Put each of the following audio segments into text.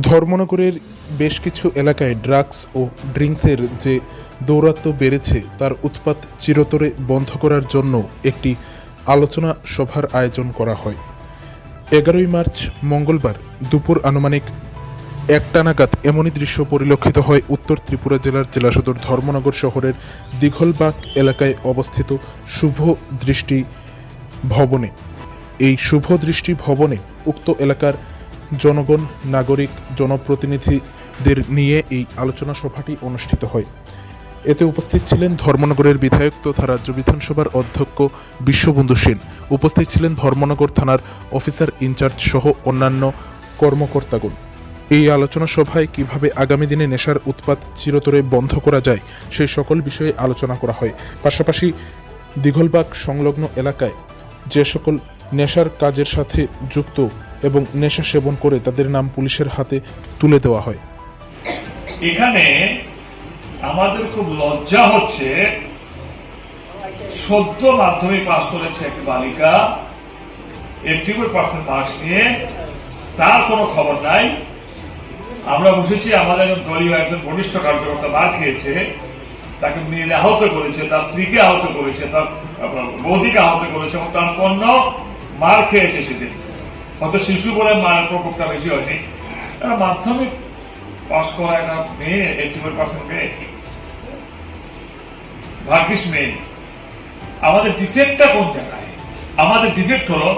ধর্মনগরের বেশ কিছু এলাকায় ড্রাগস ও ড্রিঙ্কসের যে দৌরাত্ম্য বেড়েছে, তার উৎপাত চিরতরে বন্ধ করার জন্য একটি আলোচনা সভার আয়োজন করা হয়। এগারোই মার্চ, মঙ্গলবার দুপুর আনুমানিক একটা নাগাদ এমনই দৃশ্য পরিলক্ষিত হয় উত্তর ত্রিপুরা জেলার জেলা সদর ধর্মনগর শহরের দীঘলবাগ এলাকায় অবস্থিত শুভ দৃষ্টি ভবনে। এই শুভ দৃষ্টি ভবনে উক্ত এলাকার জনগণ, নাগরিক, জনপ্রতিনিধিদের নিয়ে এই আলোচনা সভাটি অনুষ্ঠিত হয়। এতে উপস্থিত ছিলেন ধর্মনগরের বিধায়ক তথা রাজ্য বিধানসভার অধ্যক্ষ বিশ্ববন্ধু সেন। উপস্থিত ছিলেন ধর্মনগর থানার অফিসার ইনচার্জ সহ অন্যান্য কর্মকর্তাগণ। এই আলোচনা সভায় কীভাবে আগামী দিনে নেশার উৎপাত চিরতরে বন্ধ করা যায় সেই সকল বিষয়ে আলোচনা করা হয়। পাশাপাশি দীঘলবাগ সংলগ্ন এলাকায় যে সকল নেশার কাজের সাথে যুক্ত এবং নেশা সেবন করে তাদের নাম পুলিশের হাতে তুলে দেওয়া হয়। এখানে আমাদের খুব লজ্জা হচ্ছে। সদ্য মাধ্যমিক পাস করেছে একটি বালিকা। এইটি পার্সেন্ট মার্কস নিয়ে তার কোনো খবর নাই। আমরা বুঝেছি আমাদের একজন দলীয় একজন ঘনিষ্ঠ কার্যকর্তা মার খেয়েছে। তাকে মেয়ে আহত করেছে, তার স্ত্রীকে আহত করেছে, তার বৌদিকে আহত করেছে এবং তার পণ্য মার খেয়েছে সেদিন। হয়তো শিশু বলে মায়ের প্রকোপটা বেশি হয়নি। মাধ্যমিক পাশ করা একটা মেয়ে এইটি পার্সেন্ট মেয়ে। ভাগ্যিস মেয়ে। আমাদের ডিফেক্টটা কোন জায়গায়? আমাদের ডিফেক্ট হলো,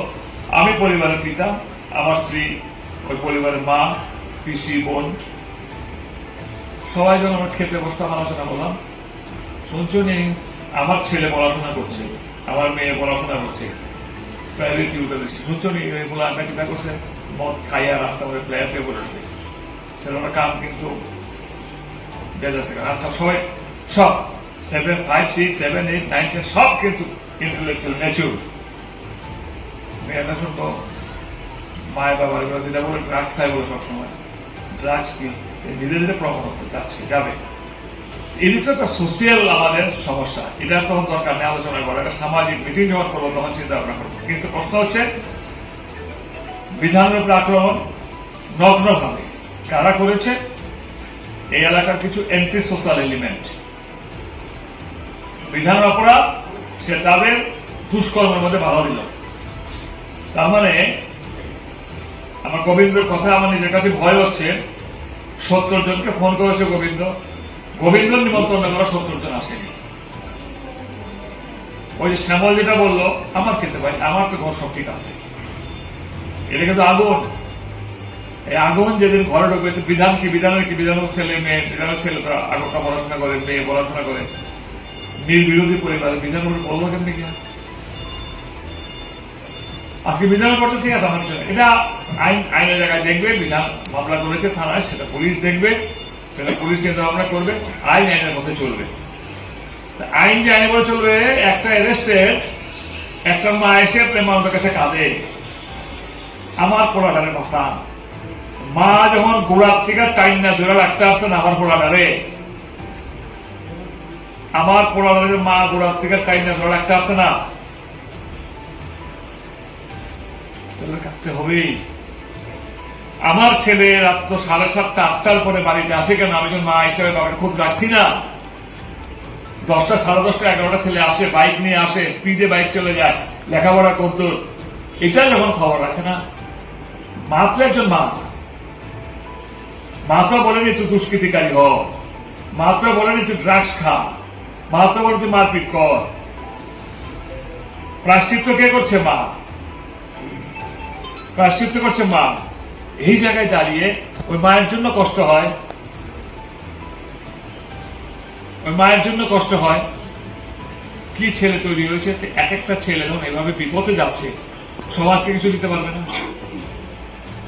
আমি পরিবারের পিতা, আমার স্ত্রী, ওই পরিবারের মা, পিসি, বোন। সবাই যখন আমরা খেতে বসতাম আলোচনা করলাম। শুনছো নেই আমার ছেলে পড়াশোনা করছে, আমার মেয়ে পড়াশোনা করছে। প্রাইভেট টিউটার দিচ্ছে। শুনছো নেই এগুলো আমরা কিনা করছে? মদ খাইয়া রাস্তা করে ফ্ল্যাটে বলে রেখে সেটা কাম কিন্তু বেজার থেকে আজকাল সবাই সব seven five six seven eight nine ten সব কিন্তু ইন্টেলেকচুয়াল ম্যাচিউর মেয়েটা শুনতো? মায়ের বাবার যেটা বলে ড্রাগস খায় বলে সবসময় ড্রাগস কি ধীরে ধীরে প্রমাণ হতে যাচ্ছে, যাবে। এটা তো সোশিয়াল আমাদের সমস্যা। এটা তখন দরকার নেই, আলোচনা করা। একটা সামাজিক মিটিং তখন চিন্তা ভাবনা করব। কিন্তু প্রশ্ন হচ্ছে আক্রমণ নগ্নভাবে কারা করেছে? এই এলাকার কিছু অ্যান্টি সোশ্যাল এলিমেন্ট বিধানের অপরাধ, সে তাদের দুষ্কর্মের মধ্যে বাধা দিল। তার মানে আমার গোবিন্দের কথা আমার নিজের কাছে ভয় হচ্ছে। সত্তর জনকে ফোন করেছে গোবিন্দ। গোবিন্দ নিমন্ত্রণ করা সত্তর জন আসেনি ওই যে শ্যামল যেটা বলল, আমার খেতে পাই আমার তো ঘর সব ঠিক আছে। এটা কিন্তু আগুন। এই আগুন যেদিন ঘরে ঢুকবে বিধান কি? বিধানের কি? বিধানের ছেলে, মেয়ে, বিধানের ছেলে তো আগরটা পড়াশোনা করে, মেয়ে পড়াশোনা করে। মেয়ের বিরোধী পরিবার বিধান করে বলব কেমনি কি আজকে বিধান করতে ঠিক আছে আমার জন্য। এটা আইন আইনের জায়গায় দেখবে, বিধান মামলা করেছে থানায়, সেটা পুলিশ দেখবে। সেটা পুলিশ চিন্তা ভাবনা করবে, আইন আইনের মধ্যে চলবে। আইন যে আইনে বলে চলবে, একটা অ্যারেস্টেড একটা মা এসে প্রেমানন্দের কাছে কাঁদে। আমার পোড়াটারে বাসা মা যখন গোড়ার থেকে টাইম না ধরে রাখতে আসছেন আমার পোড়াটারে আমার পোড়াটারে মা গোড়ার থেকে টাইম না ধরে রাখতে আসছে না। কাটতে হবেই। আমার ছেলে রাত্র সাড়ে সাতটা, আটটার পরে বাড়িতে আসে কেন? আমি যখন মা হিসেবে বাবার খোঁজ রাখছি না। দশটা, সাড়ে দশটা, এগারোটা ছেলে আসে, বাইক নিয়ে আসে স্পিডে বাইক চলে যায়, লেখাপড়া করতো। এটা যখন খবর রাখে না, মা তো একজন মা। মা তো বলেনি তুই দুষ্কৃতিকারী হ। মা তো বলেনি তুই ড্রাগস খা। মা তো বলে, তুই মারপিট কর। প্রাশ্চিত্য কে করছে মা? প্রাশ্চিত্য করছে মা। এই জায়গায় দাঁড়িয়ে ওই মায়ের জন্য কষ্ট হয়। ওই মায়ের জন্য কষ্ট হয়। কি ছেলে তৈরি হয়েছে? এক একটা ছেলে যখন এভাবে বিপদে যাচ্ছে। সমাজকে কিছু দিতে পারবে না।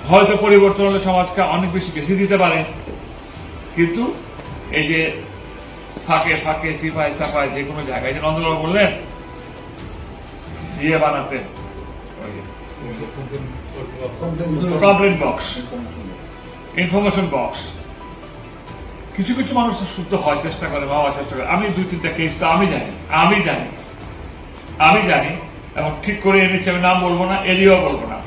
হয়তো পরিবর্তন হলে সমাজকে অনেক বেশি বেশি দিতে পারে। কিন্তু এই যে ফাঁকে ফাঁকে চিপায় চাপায় যে কোনো জায়গায় যে নন্দবাবু বললেন ইয়ে বানাতে। কমপ্লেন বক্স ইনফরমেশন বক্স কিছু কিছু মানুষ শুদ্ধ হওয়ার চেষ্টা করে হওয়ার চেষ্টা করে। আমি দুই তিনটা কেস তো আমি জানি আমি জানি আমি জানি, এবং ঠিক করে এনেছি আমি নাম বলব না এরিয়াও বলব না।